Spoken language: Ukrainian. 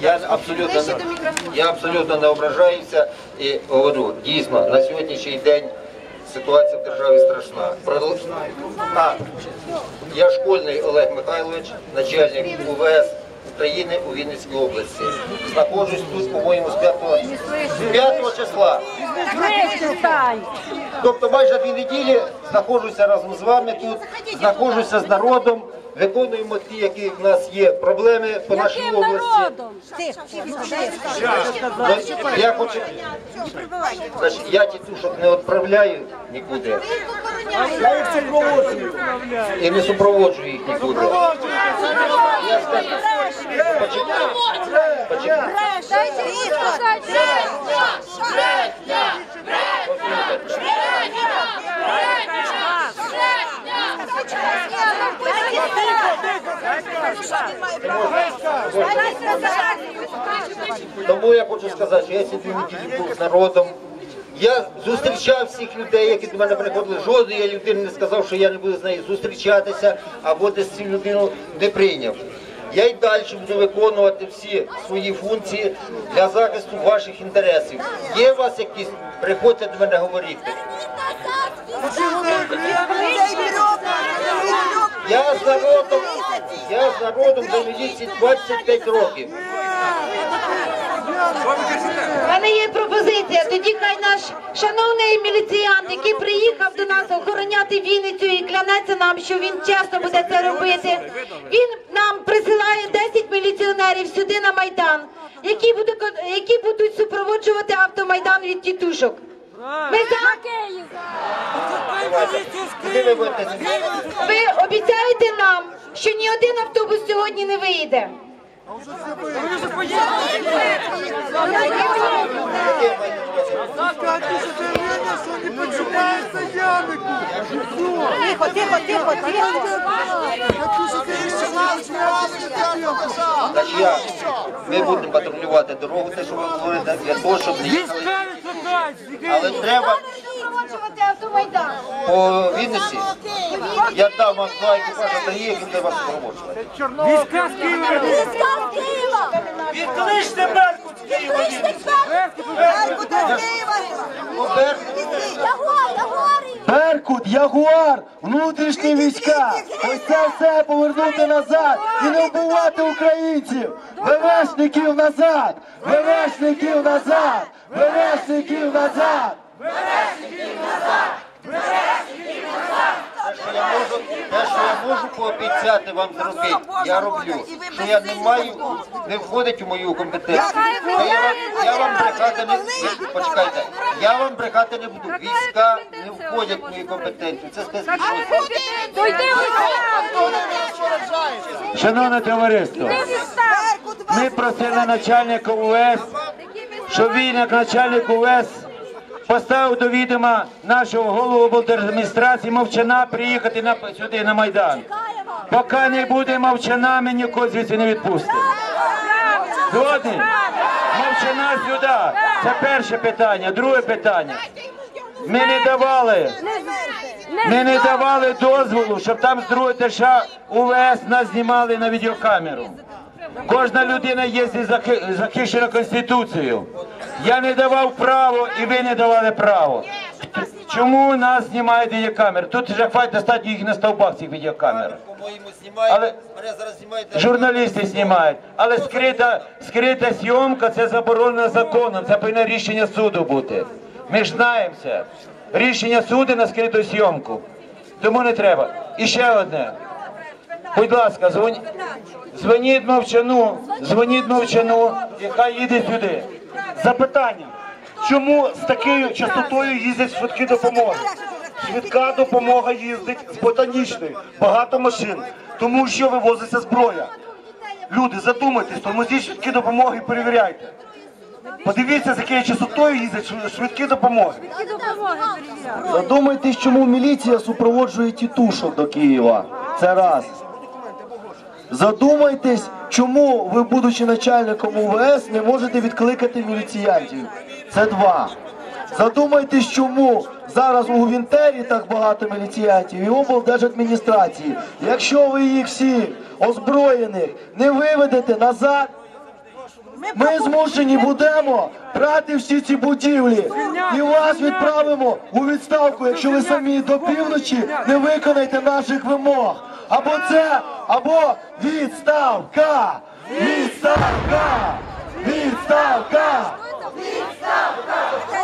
Я абсолютно, не- я абсолютно не ображаюся і говорю, дійсно, на сьогоднішній день ситуація в державі страшна. А, я школьний Олег Михайлович, начальник УВС України у Вінницькій області. Знаходжусь тут, по-моєму, з 5, з 5 числа. Тобто майже дві неділі знаходжуся разом з вами тут, знаходжуся з народом, виконуємо ті, які в нас є проблеми по нашій області. Ну, Я хочу, значить, я тітушок не відправляю нікуди. І не супроводжую їх нікуди. Я скажу, почекай, почекай. Тому я хочу сказати, що я ці був з народом. Я зустрічав всіх людей, які до мене приходили. Жодної людини не сказав, що я не буду з нею зустрічатися або десь цю людину не прийняв. Я й далі буду виконувати всі свої функції для захисту ваших інтересів. Є у вас якісь, приходьте до мене говорити. Я з народом, я з народом до міліції 25 років. У мене є пропозиція. Тоді хай наш шановний міліціянт, який приїхав до нас охороняти Вінницю і клянеться нам, що він чесно буде це робити. Він нам присилає 10 міліціонерів сюди на майдан, які будуть які будуть супроводжувати автомайдан від тітушок. Ми за Куди ви обіцяєте нам, що ні один автобус сьогодні не виїде. Тихо, тихо, тихо, тихо. Ми будемо патрулювати дорогу, те, що ви говорите, для того, щоб не їхали. Але треба Супроводжувати автомайдан. по Вінниці. Я дам вам два екіпажі три, які для вас проводжувати. Війська з Києва! Війська з Києва! Відкличте Беркут з Києва! Беркут з Києва! Ягор, Ягорі! Беркут, Ягуар, внутрішні війська. Ось це все повернути назад і не вбивати українців. Верешників назад! Верешників назад! Верешників назад! Те, що я можу, те, що я можу пообіцяти вам зробити, я роблю. Що я не маю, не входить у мою компетенцію. Та я вам, я вам брехати не я- почекайте. Я вам брехати не буду. Війська не входять в мою компетенцію. Це спецпідрозділ. Шановне товариство, ми просили начальника УВС, щоб він, як начальник УВС, поставив до відома нашого голову облдержадміністрації Мовчана приїхати на, сюди на Майдан. Поки не буде мовчана, ми нікого звідси не відпустимо. Згодні? Мовчана сюди. Це перше питання. Друге питання. Ми не давали. Ми не давали дозволу, щоб там з другого етажа УВС нас знімали на відеокамеру. Кожна людина є захищена Конституцією. Я не давав право і ви не давали право. Чому нас знімають відеокамери? Тут вже хватить достатньо їх на стовбах цих відеокамер. По-моєму, знімають. Але- Мене зараз знімають. Журналісти знімають, але скрита, скрита зйомка це заборонено законом, це повинно рішення суду бути. Ми ж знаємо це. Рішення суду на скриту зйомку. Тому не треба. І ще одне. Будь ласка, дзвоніть, дзвоніть мовчану, дзвоніть мовчану, і хай їде сюди. Запитання. Чому з такою частотою їздять швидкі допомоги? Швидка допомога їздить з ботанічної, багато машин, тому що вивозиться зброя. Люди, задумайтесь, тормозіть швидкі допомоги і перевіряйте. Подивіться, з якою частотою їздять швидкі допомоги. Задумайтесь, чому міліція супроводжує тітушок до Києва. Це раз. Задумайтесь, чому ви, будучи начальником УВС, не можете відкликати міліціянтів. Це два. Задумайтесь, чому зараз у Вінтері так багато міліціянтів і облдержадміністрації. Якщо ви їх всі озброєних не виведете назад, ми змушені будемо брати всі ці будівлі і вас відправимо у відставку, якщо ви самі до півночі не виконаєте наших вимог. Або це, або відставка! Відставка! Відставка! Відставка!